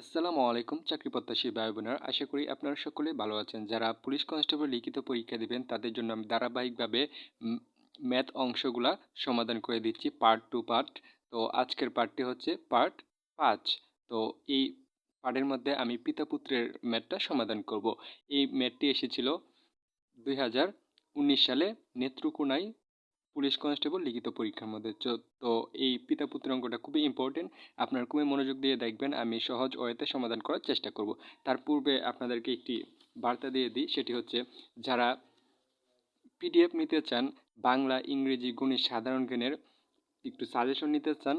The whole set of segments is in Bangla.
আসসালামু আলাইকুম, চাকরি প্রত্যাশী ভাই বোনেরা আশা করি আপনারা সকলে ভালো আছেন। যারা পুলিশ কনস্টেবল লিখিত পরীক্ষা দিবেন, তাদের জন্য আমি ধারাবাহিকভাবে ম্যাথ অংশগুলা সমাধান করে দিচ্ছি পার্ট টু পার্ট তো আজকের পার্টটি হচ্ছে পার্ট পাঁচ। তো এই পার্টের মধ্যে আমি পিতা পুত্রের ম্যাথটা সমাধান করব। এই ম্যাথটি এসেছিল দুই হাজার উনিশ সালে নেত্রকোনায় পুলিশ কনস্টেবল লিখিত পরীক্ষার মধ্যে। তো এই পিতা পুত্র অঙ্কটা খুবই ইম্পর্টেন্ট আপনার খুবই মনোযোগ দিয়ে দেখবেন, আমি সহজ ওয়েতে সমাধান করার চেষ্টা করব। তার পূর্বে আপনাদেরকে একটি বার্তা দিয়ে দিই, সেটি হচ্ছে, যারা পিডিএফ নিতে চান, বাংলা, ইংরেজি, গণিত, সাধারণ জ্ঞানের একটু সাজেশন নিতে চান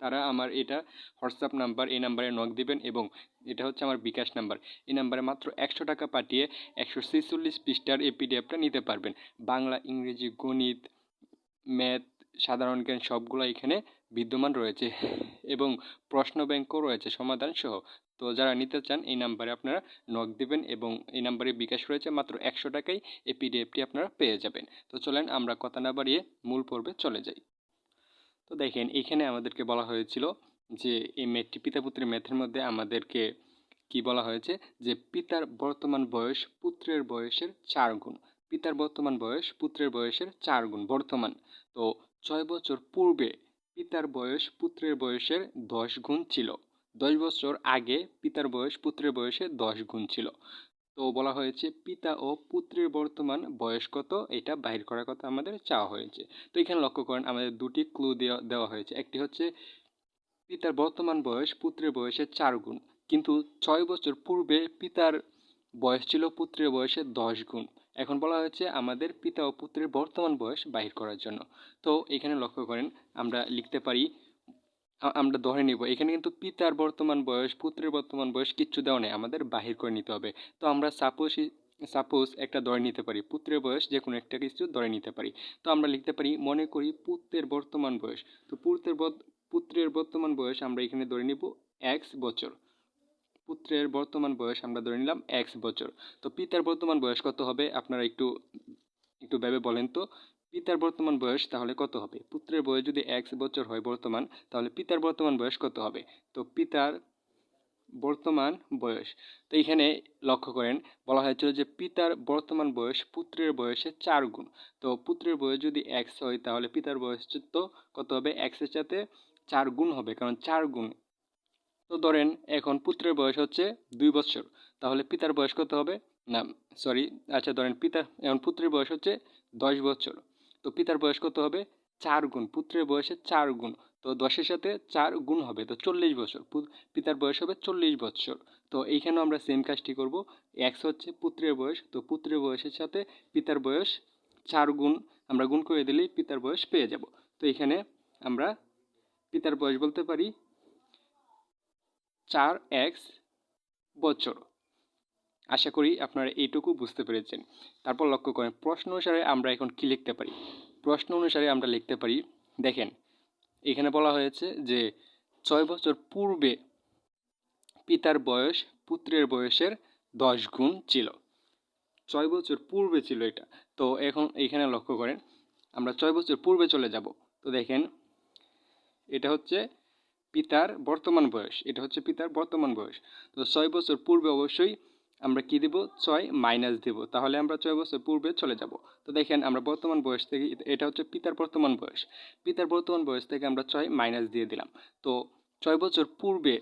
তারা আমার এটা হোয়াটসঅ্যাপ নাম্বার, এই নাম্বারে নক দিবেন এবং এটা হচ্ছে আমার বিকাশ নাম্বার। এই নাম্বারে মাত্র একশো টাকা পাঠিয়ে একশো ছেচল্লিশ পৃষ্ঠার এই পিডিএফটা নিতে পারবেন। বাংলা, ইংরেজি, গণিত, ম্যাথ, সাধারণ জ্ঞান সবগুলো এখানে বিদ্যমান রয়েছে এবং প্রশ্ন ব্যাংকও রয়েছে সমাধান সহ তো যারা নিতে চান, এই নাম্বারে আপনারা নক দেবেন এবং এই নাম্বারে বিকাশ রয়েছে মাত্র একশো টাকায় এই পিডিএফটি আপনারা পেয়ে যাবেন। তো চলেন আমরা কথা না বাড়িয়ে মূল পর্বে চলে যাই। তো দেখেন, এখানে আমাদেরকে বলা হয়েছিল যে, এই ম্যাথটি পিতা পুত্রের ম্যাথের মধ্যে আমাদেরকে কি বলা হয়েছে? যে, পিতার বর্তমান বয়স পুত্রের বয়সের চার গুণ। পিতার বর্তমান বয়স পুত্রের বয়সের চার গুণ বর্তমান। তো ছয় বছর পূর্বে পিতার বয়স পুত্রের বয়সের দশ গুণ ছিল। দশ বছর আগে পিতার বয়স পুত্রের বয়সে দশ গুণ ছিল। তো বলা হয়েছে পিতা ও পুত্রের বর্তমান বয়স কত? এটা বাহির করার কথা আমাদের চাওয়া হয়েছে। তো এখানে লক্ষ্য করেন, আমাদের দুটি ক্লু দেওয়া দেওয়া হয়েছে। একটি হচ্ছে পিতার বর্তমান বয়স পুত্রের বয়সের চার গুণ। কিন্তু ছয় বছর পূর্বে পিতার বয়স ছিল পুত্রের বয়সের দশ গুণ। এখন বলা হয়েছে আমাদের পিতা ও পুত্রের বর্তমান বয়স বাহির করার জন্য। তো এখানে লক্ষ্য করেন, আমরা লিখতে পারি আমরা ধরে নিব, এখানে কিন্তু পিতার বর্তমান বয়স, পুত্রের বর্তমান বয়স কিচ্ছু দেওয়া নেই, আমাদের বাহির করে নিতে হবে। তো আমরা সাপোজ সাপোজ একটা ধরে নিতে পারি, পুত্রের বয়স যে কোনো একটা কিছু ধরে নিতে পারি। তো আমরা লিখতে পারি, মনে করি পুত্রের বর্তমান বয়স। তো পুত্রের পুত্রের বর্তমান বয়স আমরা এখানে ধরে নিব এক্স বছর। পুত্রের বর্তমান বয়স আমরা ধরে নিলাম এক্স বছর। তো পিতার বর্তমান বয়স কত হবে? আপনারা একটু একটু ভেবে বলেন তো। পিতার বর্তমান বয়স তাহলে কত হবে? পুত্রের বয়স যদি এক্স বছর হয় বর্তমান, তাহলে পিতার বর্তমান বয়স কত হবে? তো পিতার বর্তমান বয়স। তো এখানে লক্ষ্য করেন, বলা হয়েছিল যে পিতার বর্তমান বয়স পুত্রের বয়সে চার গুণ। তো পুত্রের বয়স যদি এক্স হয়, তাহলে পিতার বয়স তো কত হবে? এক্সের সাথে চার গুণ হবে, কারণ চার গুণ। তো ধরেন, এখন পুত্রের বয়স হচ্ছে দুই বছর, তাহলে পিতার বয়স কত হবে? না সরি আচ্ছা ধরেন পিতা এখন পুত্রের বয়স হচ্ছে দশ বছর। তো পিতার বয়স কত হবে? চার গুণ। পুত্রের বয়সে চার গুণ। তো দশের সাথে চার গুণ হবে। তো চল্লিশ বছর। পিতার বয়স হবে চল্লিশ বছর। তো এইখানেও আমরা সেম কাজটি করব। এক্স হচ্ছে পুত্রের বয়স। তো পুত্রের বয়সের সাথে পিতার বয়স চার গুণ। আমরা গুণ করে দিলেই পিতার বয়স পেয়ে যাব। তো এখানে আমরা পিতার বয়স বলতে পারি চার এক্স বছর। আশা করি আপনারা এইটুকু বুঝতে পেরেছেন। তারপর লক্ষ্য করেন, প্রশ্ন অনুসারে আমরা এখন কী লিখতে পারি? প্রশ্ন অনুসারে আমরা লিখতে পারি, দেখেন, এখানে বলা হয়েছে যে ছয় বছর পূর্বে পিতার বয়স পুত্রের বয়সের দশ গুণ ছিল। ছয় বছর পূর্বে ছিল এটা। তো এখন এইখানে লক্ষ্য করেন, আমরা ছয় বছর পূর্বে চলে যাব। তো দেখেন, এটা হচ্ছে পিতার বর্তমান বয়স, এটা হচ্ছে পিতার বর্তমান বয়স। তো ছয় বছর পূর্বে অবশ্যই আমরা কি দেব? ছয় মাইনাস দেব। তাহলে আমরা ছয় বছর পূর্বে চলে যাব। তো দেখেন, আমরা বর্তমান বয়স থেকে, এটা হচ্ছে পিতার বর্তমান বয়স। পিতার বর্তমান বয়স থেকে আমরা ছয় মাইনাস দিয়ে দিলাম। তো ছয় বছর পূর্বে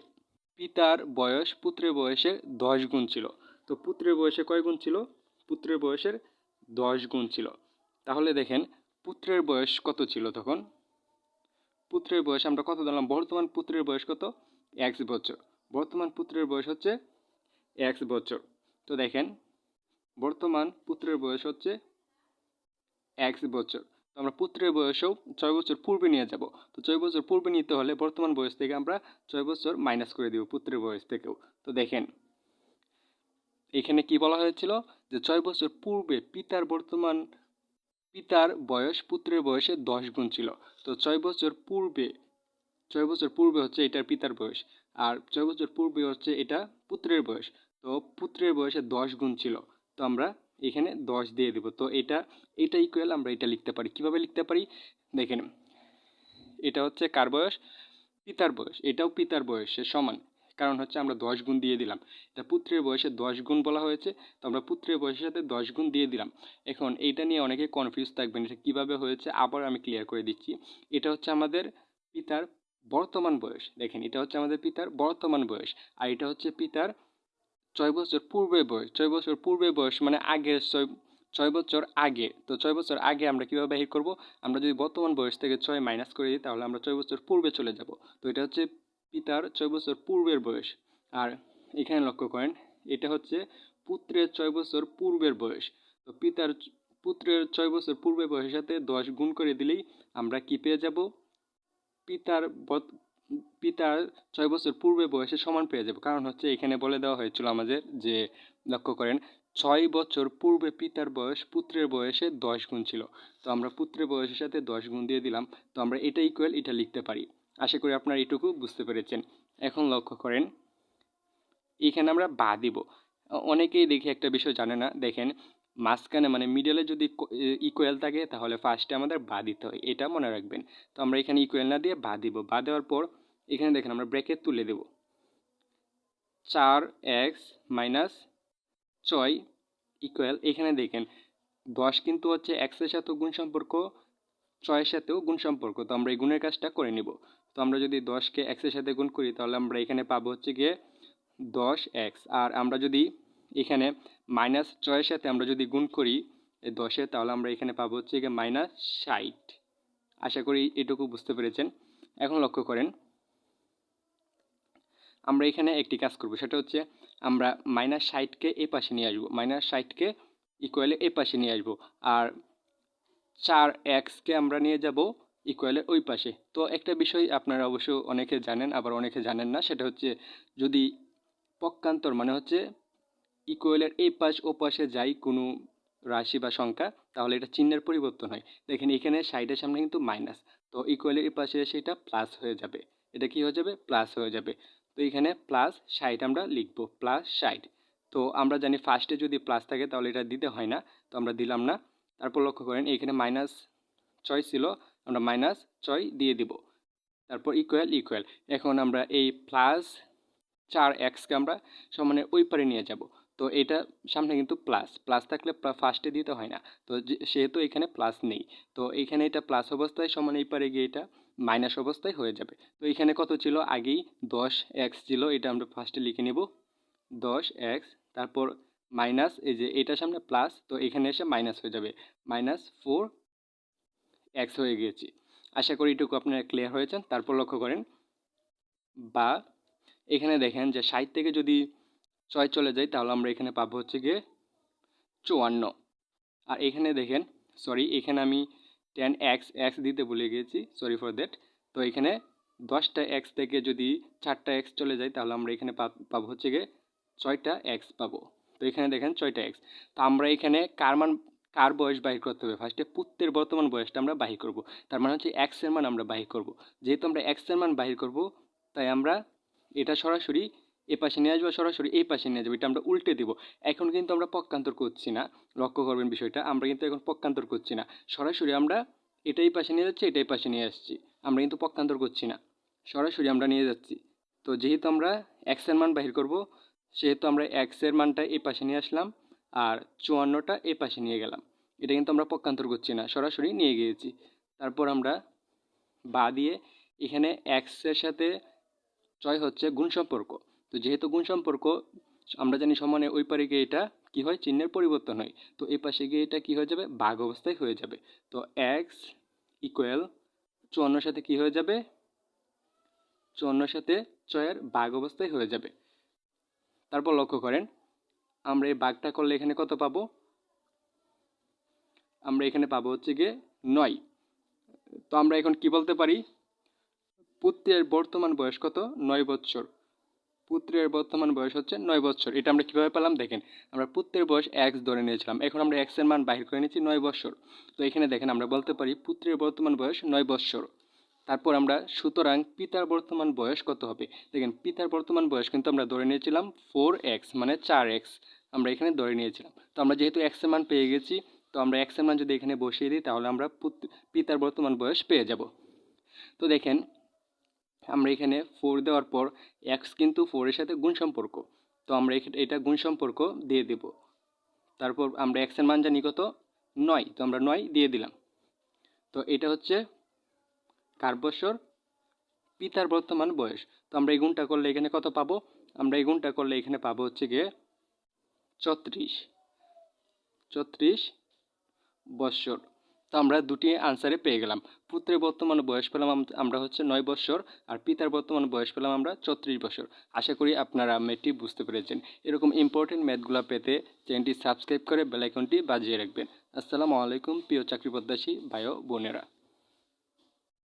পিতার বয়স পুত্রের বয়সের দশ গুণ ছিল। তো পুত্রের বয়সে কয় গুণ ছিল? পুত্রের বয়সের দশ গুণ ছিল। তাহলে দেখেন, পুত্রের বয়স কত ছিল তখন? পুত্রের বয়স আমরা কত দিলাম? বর্তমান পুত্রের বয়স কত? এক বছর। বর্তমান পুত্রের বয়স হচ্ছে এক্স বছর। তো দেখেন, বর্তমান পুত্রের বয়স হচ্ছে এক্স বছর। তো আমরা পুত্রের বয়সেও ছয় বছর পূর্বে নিয়ে যাব। তো ছয় বছর পূর্বে নিতে হলে বর্তমান বয়স থেকে আমরা ছয় বছর মাইনাস করে দিব পুত্রের বয়স থেকেও। তো দেখেন, এখানে কি বলা হয়েছিল? যে ছয় বছর পূর্বে পিতার বর্তমান, পিতার বয়স পুত্রের বয়সে দশ গুণ ছিল। তো ছয় বছর পূর্বে, ছয় বছর পূর্বে হচ্ছে এটার পিতার বয়স। আর ছয় বছর পূর্বে হচ্ছে এটা পুত্রের বয়স। তো পুত্রের বয়সে দশ গুণ ছিল। তো আমরা এখানে দশ দিয়ে দেবো। তো এটা এটা ইকুয়াল আমরা এটা লিখতে পারি। কীভাবে লিখতে পারি? দেখেন, এটা হচ্ছে কার বয়স? পিতার বয়স। এটাও পিতার বয়সের সমান। কারণ হচ্ছে আমরা দশ গুণ দিয়ে দিলাম। এটা পুত্রের বয়সে দশ গুণ বলা হয়েছে। তো আমরা পুত্রের বয়সের সাথে দশ গুণ দিয়ে দিলাম। এখন এইটা নিয়ে অনেকে কনফিউজ থাকবেন এটা কীভাবে হয়েছে। আবার আমি ক্লিয়ার করে দিচ্ছি। এটা হচ্ছে আমাদের পিতার বর্তমান বয়স। দেখেন, এটা হচ্ছে আমাদের পিতার বর্তমান বয়স। আর এটা হচ্ছে পিতার ছয় বছর পূর্বে বয়স, ছয় বছর পূর্বে বয়স মানে আগের ছয় ছয় বছর আগে। তো ছয় বছর আগে আমরা কীভাবে বাহির করব? আমরা যদি বর্তমান বয়স থেকে ছয় মাইনাস করে দিই, তাহলে আমরা ছয় বছর পূর্বে চলে যাব। তো এটা হচ্ছে পিতার ছয় বছর পূর্বের বয়স। আর এখানে লক্ষ্য করেন, এটা হচ্ছে পুত্রের ছয় বছর পূর্বের বয়স। তো পিতার পুত্রের ছয় বছর পূর্বের বয়সের সাথে দশ গুণ করে দিলেই আমরা কী পেয়ে যাব? পিতার পিতার ছয় বছর পূর্বে বয়সে সমান পেয়ে যাব। কারণ হচ্ছে এখানে বলে দেওয়া হয়েছিল আমাদের যে, লক্ষ্য করেন, ছয় বছর পূর্বে পিতার বয়স পুত্রের বয়সে দশ গুণ ছিল। তো আমরা পুত্রের বয়সের সাথে দশ গুণ দিয়ে দিলাম। তো আমরা এটা ইকুয়াল এটা লিখতে পারি। আশা করি আপনারা এটুকু বুঝতে পেরেছেন। এখন লক্ষ্য করেন, এখানে আমরা বা দিব। অনেকেই দেখি একটা বিষয় জানে না। দেখেন মাঝখানে মানে মিডলে যদি ইকুয়াল থাকে, তাহলে ফার্স্টে আমাদের বা দিতে হয়। এটা মনে রাখবেন। তো আমরা এখানে ইকুয়াল না দিয়ে বা দিব। বা দেওয়ার পর, এখানে দেখেন আমরা ব্র্যাকেট তুলে দেব। চার এক্স মাইনাস ছয় ইকুয়াল এখানে দেখেন, দশ কিন্তু হচ্ছে এক্সের সাথেও গুণ সম্পর্ক, ছয়ের সাথেও গুণ সম্পর্ক। তো আমরা এই গুণের কাজটা করে নিব। তো আমরা যদি দশকে এক্সের সাথে গুণ করি, তাহলে আমরা এখানে পাবো হচ্ছে গিয়ে দশ এক্স আর আমরা যদি এখানে মাইনাস ছয়ের সাথে আমরা যদি গুণ করি দশে, তাহলে আমরা এখানে পাবো হচ্ছে গিয়ে মাইনাস ষাট। আশা করি এটুকু বুঝতে পেরেছেন। এখন লক্ষ্য করেন, আমরা এখানে একটি কাজ করব, সেটা হচ্ছে আমরা মাইনাস ষাটকে এ পাশে নিয়ে আসব মাইনাস ষাটকে ইকুয়ালে এ পাশে নিয়ে আসব, আর চার এক্সকে আমরা নিয়ে যাব ইকুয়ালের ওই পাশে। তো একটা বিষয় আপনারা অবশ্য অনেকে জানেন, আবার অনেকে জানেন না, সেটা হচ্ছে যদি পক্ষান্তর মানে হচ্ছে ইকুয়ালের এই পাশ ও পাশে যাই কোনো রাশি বা সংখ্যা, তাহলে এটা চিহ্নের পরিবর্তন হয়। দেখেন এখানে সাইডের সামনে কিন্তু মাইনাস তো ইকুয়ালের এই পাশে এসে এটা প্লাস হয়ে যাবে। এটা কি হয়ে যাবে? প্লাস হয়ে যাবে। তো এখানে প্লাস ষাট আমরা লিখব প্লাস ষাট। তো আমরা জানি ফার্স্টে যদি প্লাস থাকে, তাহলে এটা দিতে হয় না, তো আমরা দিলাম না। তারপর লক্ষ্য করেন, এখানে মাইনাস ছয় ছিল, আমরা মাইনাস ছয় দিয়ে দিব। তারপর ইকুয়াল ইকুয়াল এখন আমরা এই প্লাস চার এক্সকে আমরা সমানে ওই পারে নিয়ে যাব। তো এটা সামনে কিন্তু প্লাস প্লাস থাকলে ফার্স্টে দিতে হয় না। তো সেহেতু এখানে প্লাস নেই। তো এখানে এটা প্লাস অবস্থায় সমান এই পারে গিয়ে এটা মাইনাস অবস্থায় হয়ে যাবে। তো এখানে কত ছিল? আগেই দশ এক্স ছিল, এটা আমরা ফার্স্টে লিখে নেব। দশ এক্স তারপর মাইনাস এই যে এটার সামনে প্লাস তো এখানে এসে মাইনাস হয়ে যাবে। মাইনাস ফোর এক্স হয়ে গিয়েছে। আশা করি এটুকু আপনারা ক্লিয়ার হয়েছেন। তারপর লক্ষ্য করেন, বা এখানে দেখেন যে ষাট থেকে যদি ছয় চলে যাই তাহলে আমরা এখানে পাবো হচ্ছে গিয়ে চুয়ান্ন। আর এখানে দেখেন সরি এখানে আমি টেন এক্স এক্স দিতে ভুলে গিয়েছি সরি ফর দ্যাট তো এখানে দশটা এক্স থেকে যদি চারটা এক্স চলে যায়, তাহলে আমরা এখানে পাবো হচ্ছে গিয়ে ছয়টা এক্স পাবো। তো এখানে দেখেন ছয়টা এক্স তো আমরা এখানে কার মান, কার বয়স বাহির করতে হবে? ফার্স্টে পুত্রের বর্তমান বয়সটা আমরা বাহির করব। তার মানে হচ্ছে এক্সের মান আমরা বাহির করব। যেহেতু আমরা এক্সের মান বাহির করব, তাই আমরা এটা সরাসরি এ পাশে নিয়ে আসব সরাসরি, এই পাশে নিয়ে যাব, এটা আমরা উল্টে দিব। এখন কিন্তু আমরা পক্ষান্তর করছি না, লক্ষ্য করবেন বিষয়টা, আমরা কিন্তু এখন পক্ষান্তর করছি না। সরাসরি আমরা এটাই পাশে নিয়ে যাচ্ছি, এটাই পাশে নিয়ে আসছি, আমরা কিন্তু পক্ষান্তর করছি না। সরাসরি আমরা নিয়ে যাচ্ছি। তো যেহেতু আমরা এক্সের মান বাহির করব, সেহেতু আমরা এক্সের মানটা এই পাশে নিয়ে আসলাম, আর চুয়ান্নটা এই পাশে নিয়ে গেলাম। এটা কিন্তু আমরা পক্ষান্তর করছি না, সরাসরি নিয়ে গিয়েছি। তারপর আমরা বা দিয়ে এখানে এক্সের সাথে ছয় হচ্ছে গুণ সম্পর্ক। তো যেহেতু গুণ সম্পর্ক, আমরা জানি সমানে ওই পারে গিয়ে এটা কী হয়? চিহ্নের পরিবর্তন হয়। তো এই পাশে গিয়ে এটা কী হয়ে যাবে? বাঘ অবস্থায় হয়ে যাবে। তো এক্স ইকুয়াল চুয়ান্নর সাথে কী হয়ে যাবে? চুয়ান্নর সাথে ছয়ের বাঘ অবস্থায় হয়ে যাবে। তারপর লক্ষ্য করেন, আমরা এই বাঘটা করলে এখানে কত পাবো? আমরা এখানে পাবো হচ্ছে গিয়ে নয়। তো আমরা এখন কি বলতে পারি? পুত্রের বর্তমান বয়স কত? নয় বৎসর। পুত্রের বর্তমান বয়স হচ্ছে নয় বছর। এটা আমরা কীভাবে পেলাম? দেখেন, আমরা পুত্রের বয়স এক্স ধরে নিয়েছিলাম। এখন আমরা এক্সের মান বাহির করে নিয়েছি নয় বছর। তো এখানে দেখেন, আমরা বলতে পারি পুত্রের বর্তমান বয়স নয় বছর। তারপর আমরা সুতরাং পিতার বর্তমান বয়স কত হবে? দেখেন, পিতার বর্তমান বয়স কিন্তু আমরা ধরে নিয়েছিলাম ফোর এক্স মানে চার এক্স আমরা এখানে ধরে নিয়েছিলাম। তো আমরা যেহেতু এক্সের মান পেয়ে গেছি, তো আমরা এক্সের মান যদি এখানে বসিয়ে দিই, তাহলে আমরা পিতার বর্তমান বয়স পেয়ে যাব। তো দেখেন আমরা এখানে ফোর দেওয়ার পর এক্স কিন্তু ফোরের সাথে গুণ সম্পর্ক। তো আমরা এটা গুণ সম্পর্ক দিয়ে দেব। তারপর আমরা এক্সের মান জানি কত? নয়। তো আমরা নয় দিয়ে দিলাম। তো এটা হচ্ছে কার বছর পিতার বর্তমান বয়স। তো আমরা এই গুণটা করলে এখানে কত পাবো? আমরা এই গুণটা করলে এখানে পাবো হচ্ছে গিয়ে ছত্রিশ। ছত্রিশ বৎসর। তো আমরা দুটি আনসারে পেয়ে গেলাম। পুত্রের বর্তমান বয়স পেলাম আমরা হচ্ছে নয় বছর আর পিতার বর্তমান বয়স পেলাম আমরা চত্রিশ বছর। আশা করি আপনারা ম্যাথটি বুঝতে পেরেছেন। এরকম ইম্পর্টেন্ট ম্যাথগুলো পেতে চ্যানেলটি সাবস্ক্রাইব করে বেলাইকনটি বাজিয়ে রাখবেন। আসসালামু আলাইকুম, প্রিয় চাকরি প্রত্যাশী ভাই ও বোনেরা।